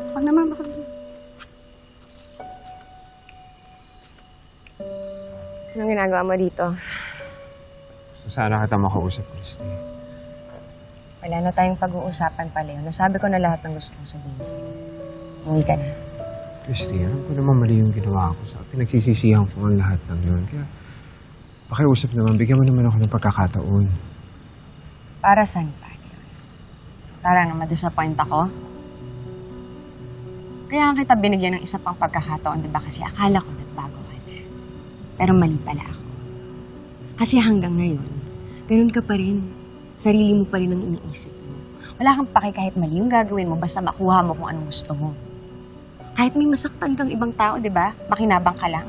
Huwag naman, baka... Anong ginagawa mo dito? So, sana kita makausap, Christy. Wala na tayong pag-uusapan pa, Leo. Nasabi ko na lahat ng gusto kong sabihin sa'yo. Umuwi ka na. Christy, alam ko naman mali yung ginawa ko. Sa pinagsisisihan ko ang lahat ng yun. Kaya, pakiusap naman, bigyan mo naman ako ng pagkakataon. Para saan pa, Leo? Para na ma-disappoint ako? Kaya nga kita binigyan ng isa pang pagkakataon, di ba? Kasi akala ko nagbago ka na. Pero mali pala ako. Kasi hanggang ngayon, ganun ka pa rin. Sarili mo pa rin ang iniisip mo. Wala kang pake kahit mali yung gagawin mo, basta makuha mo kung anong gusto mo. Kahit may masaktan kang ibang tao, di ba? Makinabang ka lang.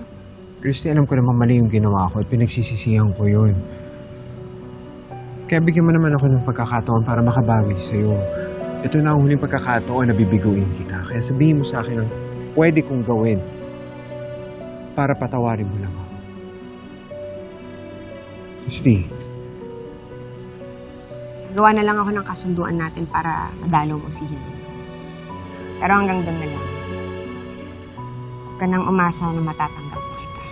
Christy, alam ko naman mali yung ginawa ko at pinagsisisihan ko yun. Kaya bigyan mo naman ako ng pagkakataon para makabawi sa'yo. Ito na ang huling pagkakataon na bibiguin kita. Kaya sabihin mo sa akin ang pwede kong gawin para patawarin mo lang ako. Christy, Gawa na lang ako ng kasunduan natin para madalo mo si Jenny. Pero hanggang doon na lang. Huwag ka nang umasa na matatanggap mo kita.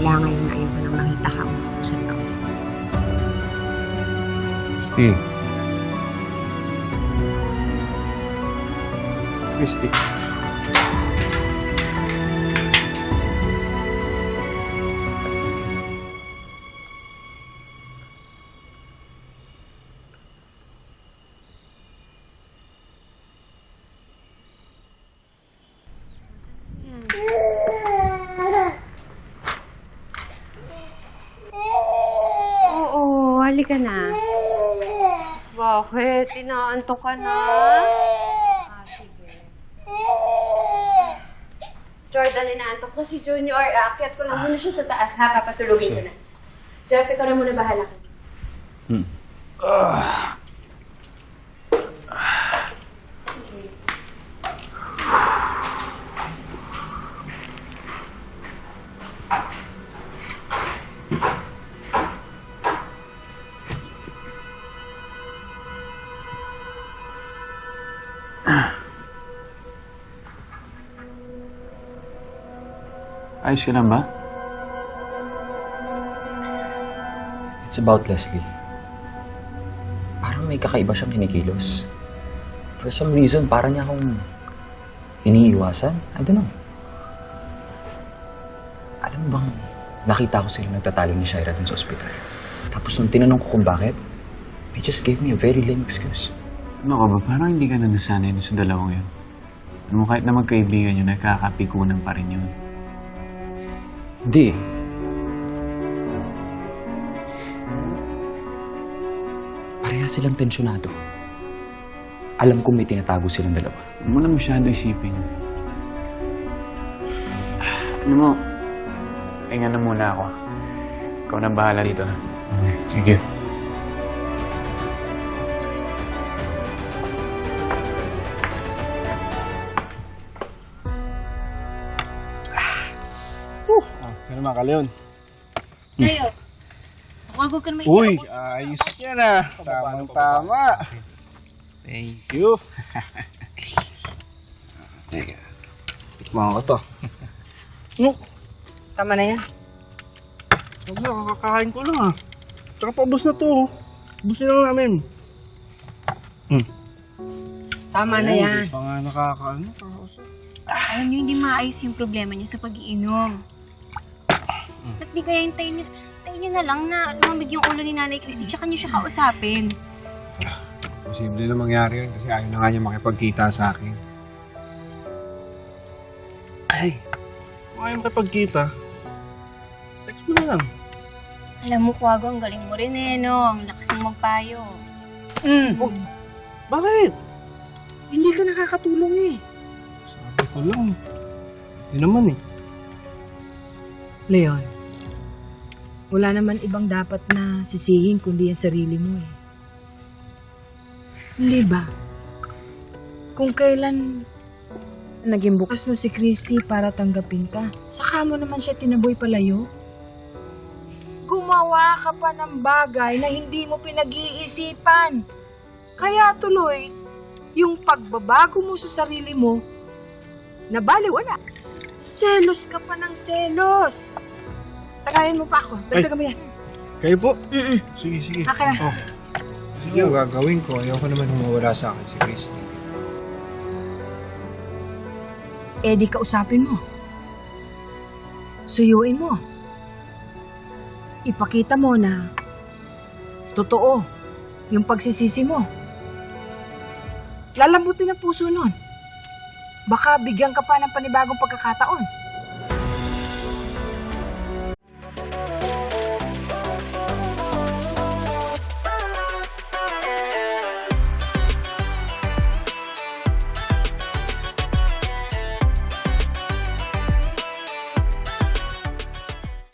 Wala ngayon na ayaw ko nang makita ka kung kausap ka. Christy. Christy. Oo, halika na. Bakit? Inaantok ka na? Ah, sige. Jordan, inaantok ko si Junior. Aakyat ko lang muna siya sa taas, ha? Papatulugin ko na. Jeff, ikaw na muna bahala ka. Ayos ka lang ba? It's about Leslie. Parang may kakaiba siyang kinikilos. For some reason, parang niya akong iniiwasan. I don't know. Alam mo bang, nakita ko sila nagtatalo ni Shaira dun sa ospital. Tapos nung tinanong ko kung bakit, they just gave me a very lame excuse. Ano ka ba? Parang hindi ka na nasanay na sa dalawang yun. Alam mo, kahit na magkaibigan yun, nagkakapikunan pa rin yun. Hindi. Pareha silang tensyonado. Alam kong may tinatago silang dalawa. Huwag mo na masyado isipin. Ano mo, pahinga na muna ako. Ikaw na bahala dito. Sige. Ano mga kaleon? Tayo. Huwag ka naman Uy, ayos yan ah. Tamang tama. Thank you. Teka. Tikman ko to. No, Tama na yan. huwag na, kakakain ko lang ah. Tsaka paubos na to. oh. Ubus na lang namin. Tama na yan. Hindi pa nga nakakaano. Alam niyo, hindi maayos yung problema niyo sa pag-iinom. Ba't di kaya hintayin niyo, hintayin niyo na lang na lumamig yung ulo ni Nanay Christy tsaka niyo siya kausapin. Posible na mangyari yun kasi ayaw na nga niya makipagkita sa akin. Ay, kung ayaw makipagkita, text mo na lang. Alam mo, Kwago, ang galing mo rin eh, no? Ang lakas mo magpayo. Oh, bakit? Hindi ka nakakatulong eh. Sabi ko lang. Hindi naman eh. Leon, wala naman ibang dapat na sisihin kundi ang sarili mo eh. Hindi ba? Kung kailan naging bukas na si Christy para tanggapin ka, saka mo naman siya tinaboy palayo? Gumawa ka pa ng bagay na hindi mo pinag-iisipan. Kaya tuloy, yung pagbabago mo sa sarili mo, na bali wala. Selos ka pa ng selos. Tagayin mo pa ako. Dagdagan mo yan. Kayo po? Mm-mm. Sige, sige. Akin na. Oh. Sige, ang gagawin ko. Ayoko naman humawala sa akin si Christy. Eh di kausapin mo. Suyuin mo. Ipakita mo na totoo yung pagsisisi mo. Lalambutin ang puso nun. Baka bigyan ka pa ng panibagong pagkakataon.